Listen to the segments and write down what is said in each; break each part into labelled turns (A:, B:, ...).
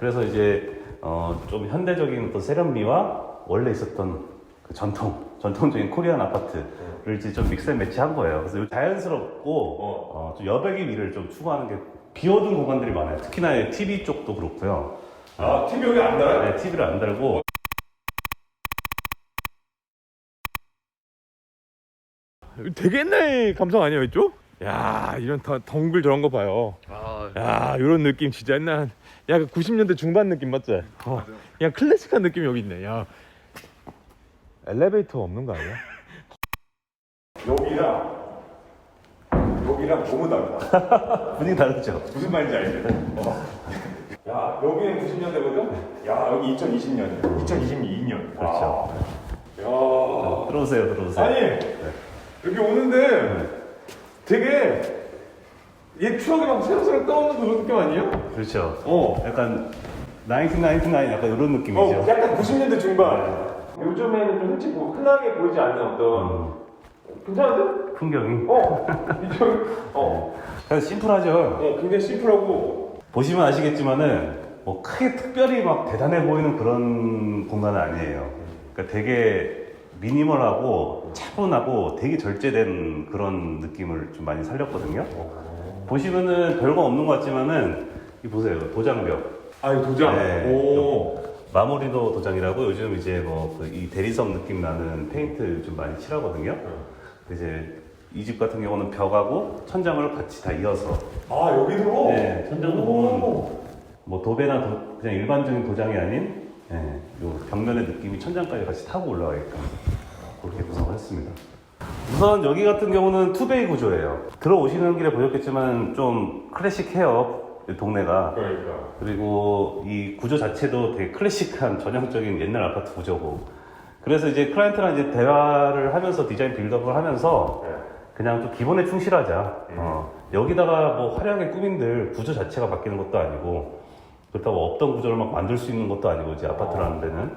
A: 그래서 이제 어, 좀 현대적인 어떤 세련미와 원래 있었던 그 전통, 전통적인 코리안 아파트를 이제 좀 믹스 앤 매치한 거예요. 그래서 자연스럽고 어, 좀 여백의 미를 좀 추구하는 게 비어둔 공간들이 많아요. 특히나 TV 쪽도 그렇고요.
B: 아, TV 여기 안 달아요?
A: 네, TV를 안 달고
B: 되게 옛날 감성 아니에요, 이쪽? 야, 이런 더, 덩글 저런 거 봐요.
C: 아,
B: 야, 이런 느낌 진짜 옛날 약간 90년대 중반 느낌 맞지? 어, 그냥 클래식한 느낌이 여기 있네. 야, 엘리베이터 없는 거 아니야? 여기랑 여기랑 너무 달라.
A: 분위기 다르죠.
B: 무슨 말인지 알지? 어. 야, 여기는 90년대거든? 야, 여기 2020년이야. 2022년.
A: 그렇죠.
B: 야.
A: 들어오세요, 들어오세요.
B: 아니, 여기 오는데 되게 옛 추억이 막 새록새록 떠오르는 그런 느낌 아니에요?
A: 그렇죠.
B: 어.
A: 약간 1999 약간 이런 느낌이죠.
B: 어, 약간 90년대 중반. 요즘에는 좀 솔직히 뭐 흔하게 보이지 않는 어떤
A: 음,
B: 괜찮은데?
A: 풍경이
B: 어, 이쪽, 어,
A: 그냥 심플하죠.
B: 어, 굉장히 심플하고.
A: 보시면 아시겠지만은 뭐 크게 특별히 막 대단해 보이는 그런 공간은 아니에요. 그러니까 되게 미니멀하고 차분하고 되게 절제된 그런 느낌을 좀 많이 살렸거든요. 보시면은 별거 없는 것 같지만은 이 보세요 도장벽
B: 아, 이 도장.
A: 네.
B: 오.
A: 마모리노 도장이라고 요즘 이제 뭐이 대리석 느낌 나는 페인트 좀 많이 칠하거든요. 이제 이 집 같은 경우는 벽하고 천장을 같이 다 이어서
B: 아, 여기도?
A: 네, 천장도
B: 오.
A: 뭐 도배나 도- 그냥 일반적인 도장이 아닌 예, 요 벽면의 느낌이 천장까지 같이 타고 올라가게끔 그렇게 구성을 했습니다. 우선 여기 같은 경우는 투베이 구조예요. 들어오시는 길에 보셨겠지만 좀 클래식해요. 이 동네가.
B: 그러니까.
A: 그리고 이 구조 자체도 되게 클래식한 전형적인 옛날 아파트 구조고. 그래서 이제 클라이언트랑 이제 대화를 하면서 디자인 빌드업을 하면서
B: 네.
A: 그냥 좀 기본에 충실하자. 어, 여기다가 뭐 화려하게 꾸민들 구조 자체가 바뀌는 것도 아니고 그렇다고 없던 구조를 막 만들 수 있는 것도 아니고 이제 아파트라는 데는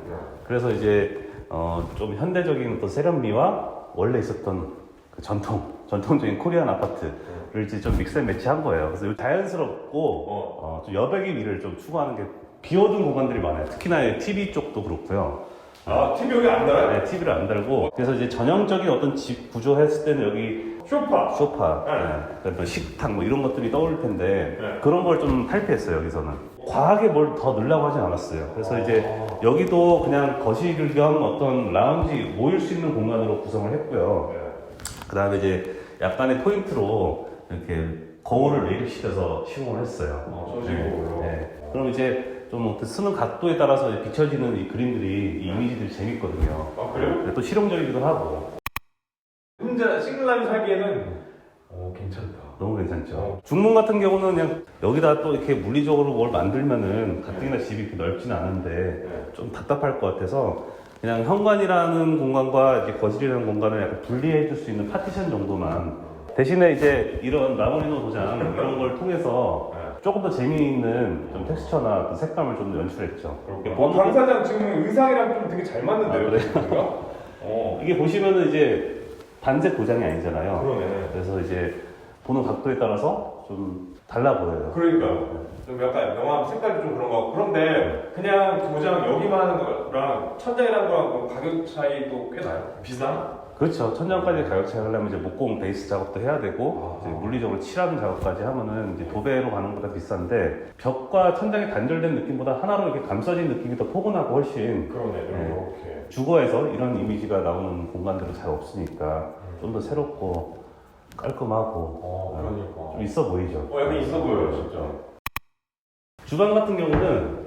A: 그래서 이제 어, 좀 현대적인 어떤 세련미와 원래 있었던 그 전통 전통적인 코리안 아파트를 이제 좀 믹스 앤 매치 한 거예요. 그래서 자연스럽고 어, 좀 여백의 미를 좀 추구하는 게 비어둔 공간들이 많아요. 특히나 TV 쪽도 그렇고요.
B: 아, TV 여기 안 달아요?
A: 네, TV를 안 달고 그래서 이제 전형적인 어떤 집 구조 했을 때는 여기
B: 쇼파.
A: 소파,
B: 네.
A: 네. 식탁 뭐 이런 것들이 떠올 텐데
B: 네.
A: 그런 걸 좀 탈피했어요 여기서는. 과하게 뭘 더 넣으려고 하진 않았어요. 그래서 이제 여기도 그냥 거실 겸 어떤 라운지 모일 수 있는 공간으로 구성을 했고요.
B: 네.
A: 그다음에 이제 약간의 포인트로 이렇게 거울을 매립시켜서 시공을 했어요.
B: 어, 저지고.
A: 네. 그럼 이제 좀 어떤 쓰는 각도에 따라서 비춰지는 이 그림들이 이 이미지 들이 재밌거든요.
B: 아, 그래요?
A: 또 실용적이기도 하고
B: 혼자 싱글라임 살기에는 어, 괜찮다.
A: 너무 괜찮죠.
B: 어.
A: 중문 같은 경우는 그냥 여기다 또 이렇게 물리적으로 뭘 만들면은 가뜩이나 집이 이렇게 넓지는 않은데
B: 네.
A: 좀 답답할 것 같아서 그냥 현관이라는 공간과 이제 거실이라는 공간을 약간 분리해 줄 수 있는 파티션 정도만 대신에 이제 이런 라모리노 도장 이런 걸 통해서
B: 네.
A: 조금 더 재미있는 좀 텍스처나 그 색감을 좀 연출했죠. 이게
B: 어,
A: 보는
B: 강 사장 지금 의상이랑 좀 되게 잘 맞는데요?
A: 아, 그래요?
B: 그래요? 어.
A: 이게 보시면은 이제 반색 도장이 아니잖아요.
B: 그러네.
A: 그래서 이제 보는 각도에 따라서 좀 달라 보여요.
B: 그러니까 좀 약간 영화 색깔이 좀 그런 거 같고 그런데 그냥 도장 여기만 하는 거랑 천장이라는 거랑 가격 차이도 꽤 나요? 비싸?
A: 그렇죠. 천장까지 가격 차이 하려면 이제 목공 베이스 작업도 해야 되고
B: 아.
A: 이제 물리적으로 칠하는 작업까지 하면은 이제 도배로 가는 것보다 비싼데 벽과 천장이 단절된 느낌보다 하나로 이렇게 감싸진 느낌이 더 포근하고 훨씬
B: 그러네
A: 네.
B: 이렇게
A: 주거에서 이런 이미지가 나오는 공간들은 잘 없으니까 좀 더 새롭고 깔끔하고
B: 어 그러니까
A: 좀 있어 보이죠.
B: 어 약간 있어 보여요 진짜
A: 주방 같은 경우는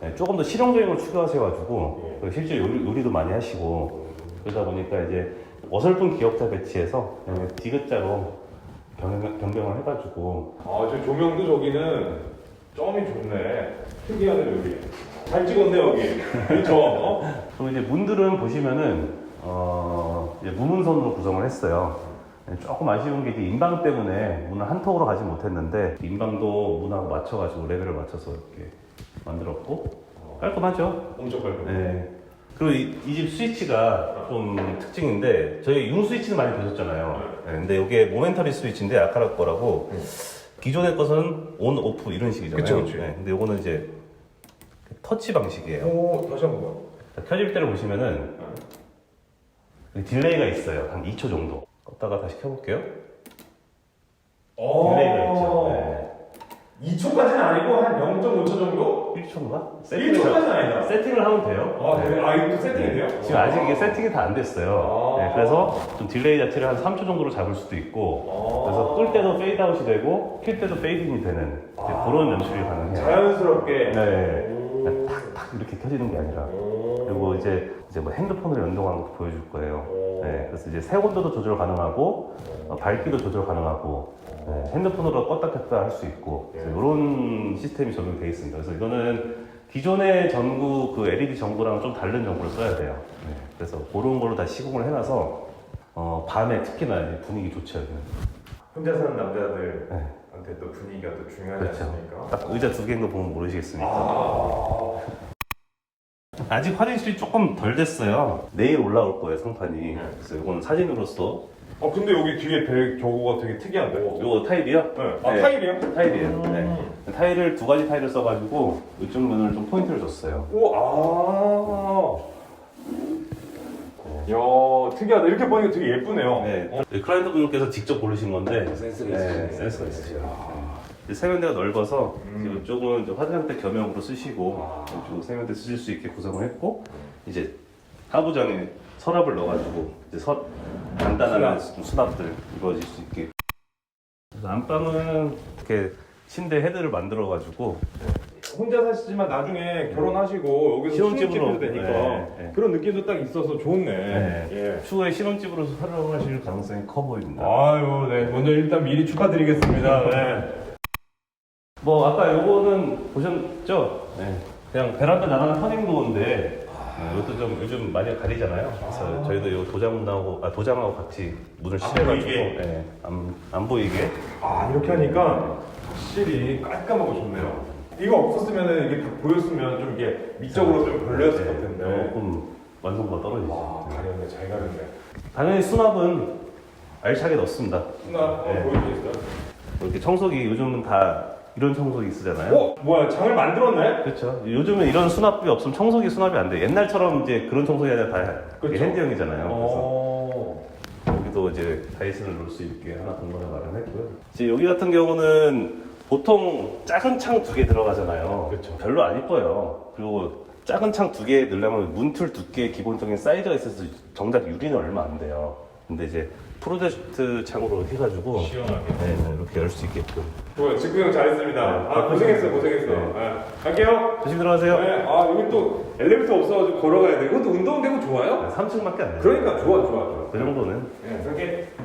A: 네, 조금 더 실용적인 걸 추구하셔가지고
B: 예.
A: 그리고 실제 요리, 요리 도 많이 하시고 그러다 보니까 이제 어설픈 기역자 배치해서 그냥 디귿자로 변경, 변경을 해가지고
B: 아 저 조명도 저기는 점이 좋네 특이하네 여기 잘 찍었네 여기 그렇죠 어?
A: 그리고 이제 문들은 보시면은 어, 이제 무문선으로 구성을 했어요. 네, 조금 아쉬운 게 이제 인방 때문에 문을 한 통으로 가지 못했는데 인방도 문하고 맞춰가지고 레벨을 맞춰서 이렇게 만들었고 깔끔하죠.
B: 엄청 깔끔해
A: 네. 그리고 이 집 스위치가 좀 특징인데 저희 융 스위치는 많이 보셨잖아요. 네, 근데 이게 모멘터리 스위치인데 아카라 거라고 기존의 것은 온 오프 이런 식이잖아요.
B: 그쵸, 그쵸.
A: 네, 근데 이거는 이제 터치 방식이에요.
B: 오, 다시 한 번.
A: 자, 켜질 때를 보시면은 그 딜레이가 있어요. 한 2초 정도. 껐다가 다시 켜볼게요.
B: 오.
A: 딜레이가 있죠. 네.
B: 2초까지는 아니고 한 0.5초 정도?
A: 1초인가?
B: 1초까지는 아니다.
A: 세팅을 하면 돼요.
B: 아,
A: 네.
B: 네. 아, 이거 세팅이 돼요?
A: 지금 아직 이게 세팅이 다 안 됐어요.
B: 아.
A: 네, 그래서 좀 딜레이 자체를 한 3초 정도로 잡을 수도 있고,
B: 아.
A: 그래서 끌 때도 페이드 아웃이 되고, 킬 때도 페이드인이 되는 이제 그런 연출이 가능해요.
B: 자연스럽게.
A: 네.
B: 오.
A: 그냥 탁탁 이렇게 켜지는 게 아니라.
B: 오.
A: 그리고 이제 이제 뭐 핸드폰으로 연동하는 것도 보여줄 거예요.
B: 오.
A: 네, 그래서 이제 새 온도도 조절 가능하고 어, 밝기도 조절 가능하고 네, 핸드폰으로 껐다 켰다 할 수 있고
B: 예.
A: 이런 시스템이 적용되어 있습니다. 그래서 이거는 기존의 전구 그 LED 전구랑 좀 다른 전구를 써야 돼요. 네, 그래서 그런 걸로 다 시공을 해놔서 어, 밤에 특히나 이제 분위기 좋죠. 여기는.
B: 혼자 사는 남자들한테
A: 네.
B: 또 분위기가 또 중요하지
A: 그렇죠.
B: 않습니까?
A: 딱 의자 두 개인 거 보면 모르시겠습니까?
B: 아.
A: 아직 화질이 조금 덜 됐어요. 내일 올라올 거예요 상판이.
B: 네.
A: 그래서 이건 사진으로서
B: 어, 근데 여기 뒤에 되게 저거가 되게 특이한데?
A: 이거 타일이요?
B: 네. 아,
A: 네.
B: 타일이요?
A: 타일이에요.
B: 음.
A: 네. 타일을 두 가지 타일을 써가지고 이쪽 면을 좀 포인트를 줬어요.
B: 오, 아. 야, 특이하다. 이렇게 보니까 되게 예쁘네요.
A: 네. 클라이언트 분께서 직접 고르신 건데
B: 센스가
A: 네,
B: 있으시네.
A: 센스가 있으시죠. 이제 세면대가 넓어서
B: 음.
A: 이쪽은 이제 화장대 겸용으로 쓰시고
B: 아.
A: 이쪽 세면대 쓰실 수 있게 구성을 했고 이제 하부장에 서랍을 넣어가지고 이제 서, 간단한 수납들 이루어질 수 있게. 그래서 안방은 이렇게 침대 헤드를 만들어가지고
B: 혼자 사시지만 나중에 결혼하시고 여기서
A: 신혼집으로.
B: 신혼집으로 되니까
A: 네, 네.
B: 그런 느낌도 딱 있어서 좋네.
A: 네.
B: 예.
A: 추후에 신혼집으로 활용하실 가능성이 커 보입니다.
B: 아유, 네. 먼저 일단 미리 축하드리겠습니다. 네.
A: 뭐 아까 요거는 보셨죠? 네. 그냥 베란다 나가는 터닝도어인데 네, 이것도 좀 요즘 많이 가리잖아요. 그래서 저희도 요 도장하고 아 도장하고 같이 문을
B: 안
A: 칠해가지고
B: 보이게?
A: 네, 안, 안 보이게
B: 아, 이렇게 하니까 확실히 깔끔하고 좋네요. 이거 없었으면 이게 다 보였으면 좀 이게 미적으로 좀 별로였을 것 같은데.
A: 네, 조금 완성도가 떨어지죠.
B: 와, 가렸네. 잘 가렸네.
A: 당연히 수납은 알차게 넣습니다. 네.
B: 어, 보여주겠어요?
A: 이렇게 청소기 요즘은 다 이런 청소기 쓰잖아요.
B: 어? 뭐야, 장을 만들었네?
A: 그렇죠. 요즘은 이런 수납이 없으면 청소기 수납이 안 돼. 옛날처럼 이제 그런 청소기 아니라 다
B: 그렇죠.
A: 핸드형이잖아요. 그래서
B: 어.
A: 여기도 이제 다이슨을 놓을 수 있게 하나 공간을 마련했고요. 이제 여기 같은 경우는 보통 작은 창 두 개 들어가잖아요.
B: 그렇죠.
A: 별로 안 이뻐요. 그리고 작은 창 두 개 넣으려면 문틀 두께 기본적인 사이즈가 있어서 정작 유리는 얼마 안 돼요. 근데 이제 프로젝트 창으로 해가지고
B: 시원하게.
A: 네, 네, 이렇게 열 수 있게끔.
B: 좋아요. 직구 형 잘했습니다.
A: 네.
B: 아, 고생했어, 고생했어.
A: 네.
B: 네. 갈게요.
A: 조심 들어가세요.
B: 네. 아, 여기 또 엘리베이터 없어가지고 걸어가야 돼. 이것도 운동되고 좋아요?
A: 3층밖에 안 돼요.
B: 그러니까 좋아, 좋아, 좋아.
A: 그 정도는
B: 네, 저기